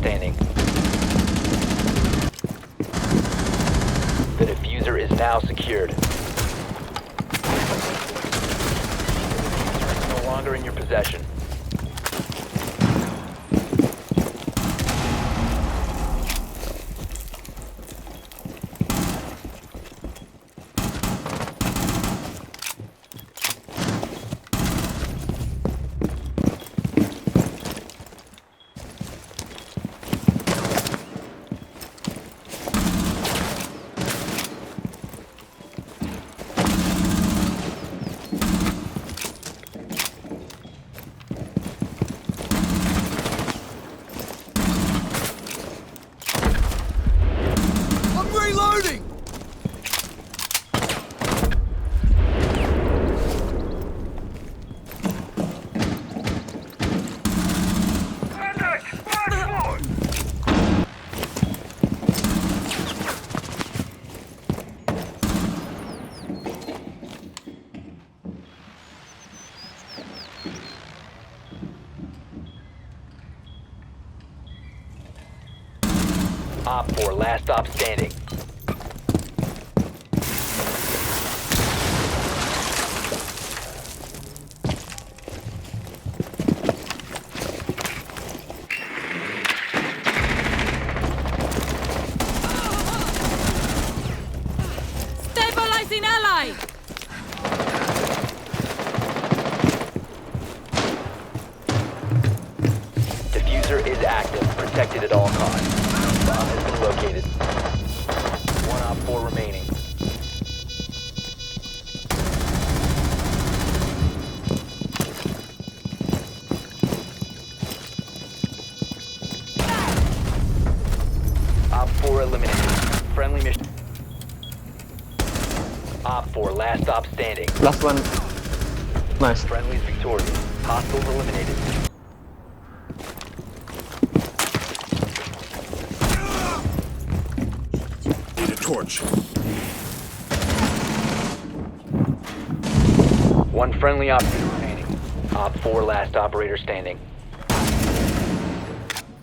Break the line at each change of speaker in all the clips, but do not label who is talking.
standing. The diffuser is now secured. The diffuser is no longer in your possession. 'Op 4, last stop standing. Op 4, last stop standing.
Last one. Nice.
Friendly's victorious. Hostiles eliminated.
Need a torch.
One friendly op remaining. Op 4, last operator standing.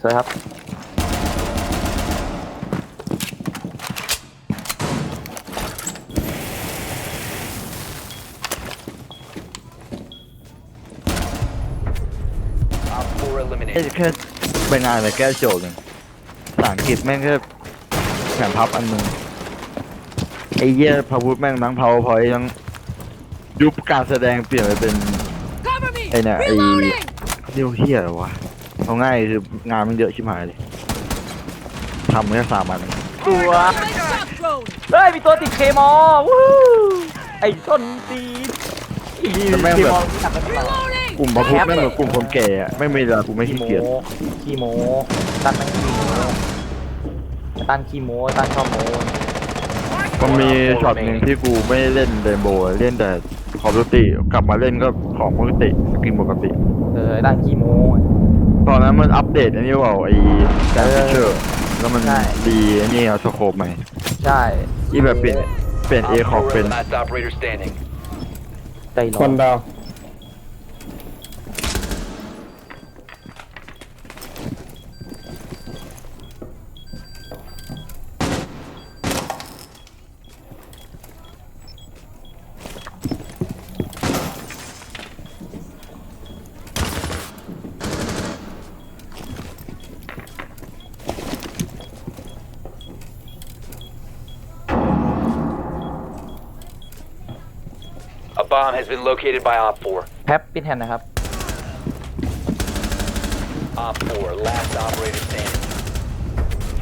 So
I have
แค่
eliminated.
แค่ใบงานแต่แก้โจทย์หนึ่งภาษาอังกฤษแม่งแค่แผ่นพับอันหนึ่งไอ้เหี้ยพาวุธแม่งทั้ง powerpoint ทั้งยุบการแสดงเปลี่ยนไปเป็น
Cover me!
ไอ้เนี่ยไอ้
Reloading!
เรียกว่าเฮียอะไรวะเอาง่ายคืองานมันเยอะชิบหายเลยทำแค่สามอัน
ตัว
Throwing shock drone!
เฮ้ย มีตัวติดเคมอวู้ไอ้ต้นตีนอี
แต่แม่ง
เค
แบบ
มอรู้จักกันหรือเปล่า
Reloading!
กลุ่มพาวุธแม่งแบบกลุ่มคนแก่อะไม่มีเวลากูไม่
ขี้
ขี้
โม
เกียจ
ขี้โมตันแม่งขี้โมตันขี้โมตันชอบโม
มันมีช็อตหนึ่งที่กูไม่ได้เล่นเรนโบว์เล่นแต่คอร์ดูตี้กลับมาเล่นก็ของปกติสกินปกติ
เออตันขี้โม
ตอนนั้นมันอัปเดตอันนี้ว่าไอ้แกน
เออ
ฟิเชอร์แล้วมัน
ใช่
ดีไอันนี้เอาสโคปใหม่
ใช่
ที่แบบเปลี่ยนเปลี่ยนเอ
Op
ขอบ
4
เป็น
last operator standing.
ใจร้อ
คนนดาว
bomb has been located by Op 4.
แพปปินแฮนนะครับ
Op 4, last operator standing.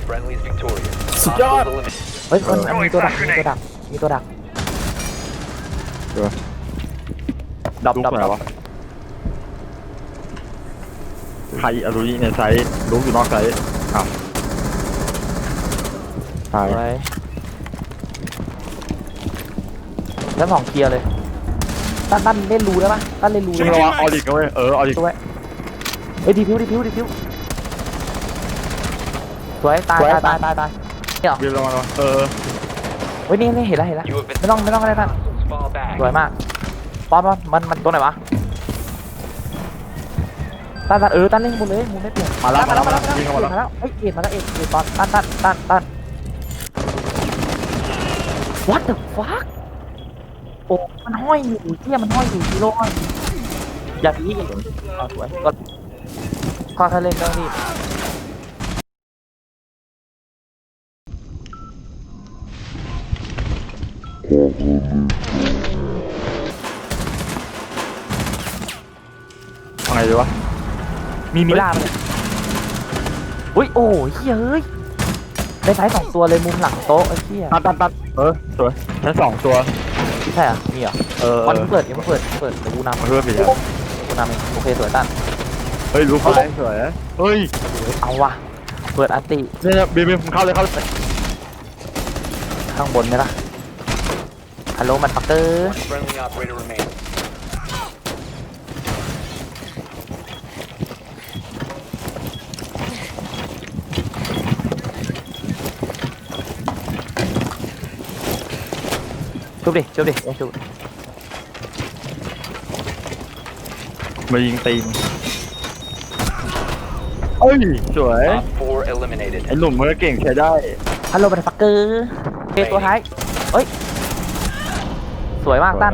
Friendly's victorious.
Stop!
Hostiles eliminated.
เฮ้ยมันมันมีตัวดักมีตัวดักมีตัวดัก
เออ
ดับ
ลุก
ดับ
ไหน
ดับ
วะใครอารุยิในไซส์ลุกอยู่นอกไซส์อ้าวตาย
ไว้แล้วสองเคลียร์เลย ตั้นตั้นเล่นรูได้ปะตั้นเล่นรู
จริ
ได้
ง
ปะ
เหรอวะออริกนะเว้ยเออออริก
สวยเฮ้ยดีพิวดีพิวดีพิวสวยตายตายตายตายตายเนี่ยเหรอ
วินลงมาลงมาเออ
เฮ้ยนี่นี่เห็นแล้วเห็นแล้ว
You have been
ไม่ต้องไม่ต้องอะไรท่าน
Hostiles fall back.
สวยมากป๊อปป๊อปมันมันตัวไหนวะตั้นตั้นเออตั้นเล่นหมดเลยหมุนได้เปลี่ยน
มาแล้วมาแล้วมาแล้ว
ตั้น
ยิงเข้ามา
ตั้น
แล้ว
เอ้ยเอ็ดมาแล้วเอ็ดเอ็ดตอนตั้นตั้นตั้นตั้น what the fuck โอ้มันห้อยอยู่เที่ยมันห้อยอยู่กิโลห้อยอย่าพีกเอาสวยก็ค่อยๆเล่นก็รีบ
เอาไงดีวะ
มีมิล่าไหมเนี่ยอุ้ยโอ้ยเฮียเฮ้ยได้ไซส์สองตัวเลยมุมหลังโต๊ะไอ้เฮีย
ตันตันตันเออสวยชั้นสองตัว
ใช่เหรอมีเหรอ
เออ
วันเปิดยังไม่เปิดเปิดเดี๋ยวกูนำ
มาเพื่อนไปแล้ว
กูนำเองโอเคสวยตั้น
เฮ้ยรู้ไปสวยเฮ้ย
เอาวะเปิดอันติ
เนี่ยบีมบีมเข้าเลยเข้าเลย
ข้างบนไหมล่ะฮัลโหลมันปักเตอร์
One friendly operator remaining.
ชุบดิชุบดิเอาชุบ
มายิงตีนเฮ้ยสวย
Op 4 eliminated.
ไอ้หนุ่มมันก็เก่งใช้ได้
ฮัลโหลมันปักเตอร์โอเคตัวท้ายเฮ้ย สวยมากตั้น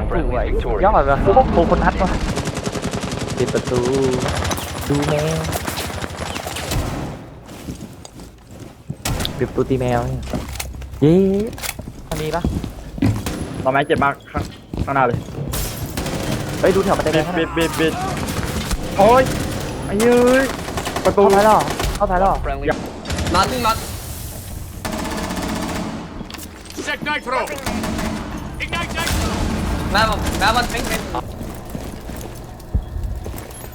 สวยยอดเลยโคคนนัดวะปิดประตู ดูแมวปิดประตูตีแมวเนี่ยเย้มันมีปะ
ตอนแม้เจ็บมากข้างข้างหน้าเลย
เฮ้ยดูแถวประตู
บิด
ข้างห
บิ
น้า
ดบิดบิดโอ้ยไอ้เย้ยประตู
เข้าท้ายหรอเข้าท้ายหรอ
Friendly.
Nothing, nothing.
Check nitro. Ignite nitro.
Grab one, grab one, ping, ping.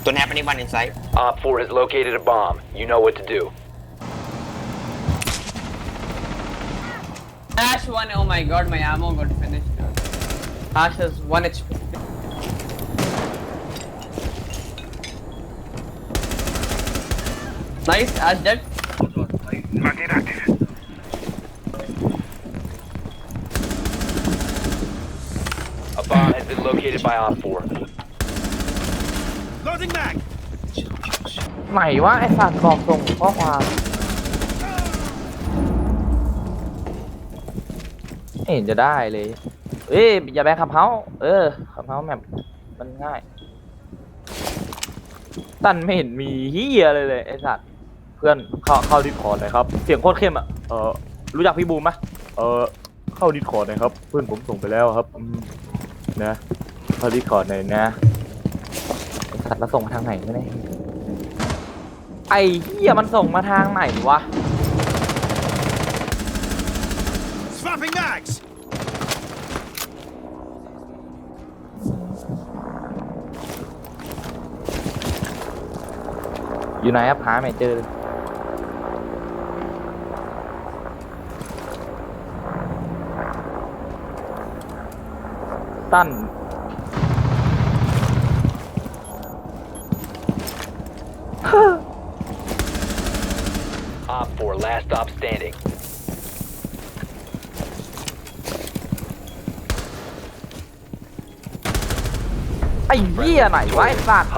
Don't have anyone inside.
Op 4 has located a bomb. You know what to do.
Ash one, oh my god, my ammo got finished. Ash has one HP. Nice, Ash dead.
A bomb has been located by Op 4.
Loading mag.
ไหนวะไอ้สัตว์บอกส่งข้อความ ไม่เห็นจะได้เลย เอ้ยอย่าแบกขับเฮาเออขับเฮาแมปมันง่ายตั้นไม่เห็นมีเฮียเลยเลยไอ้สัตว์เพื่อนเข้าเข้าดิสคอร์ดหน่อยครับ เสียงโคตรเข้มอะเออรู้จักพี่บูมไหมเออเข้าดิสคอร์ดหน่อยครับ เพื่อนผมส่งไปแล้วครับอืมนะเข้าดิสคอร์ดหน่อยนะไอ้สัตว์แล้วส่งมาทางไหนไม่ได้ไอ้เฮียมันส่งมาทางไหนวะ อยู่ไหนอะหาไม่เจอเลยตั้น
Op 4, last stop standing.
ไอ้เหี้ยไหนวะไอ้สัตว์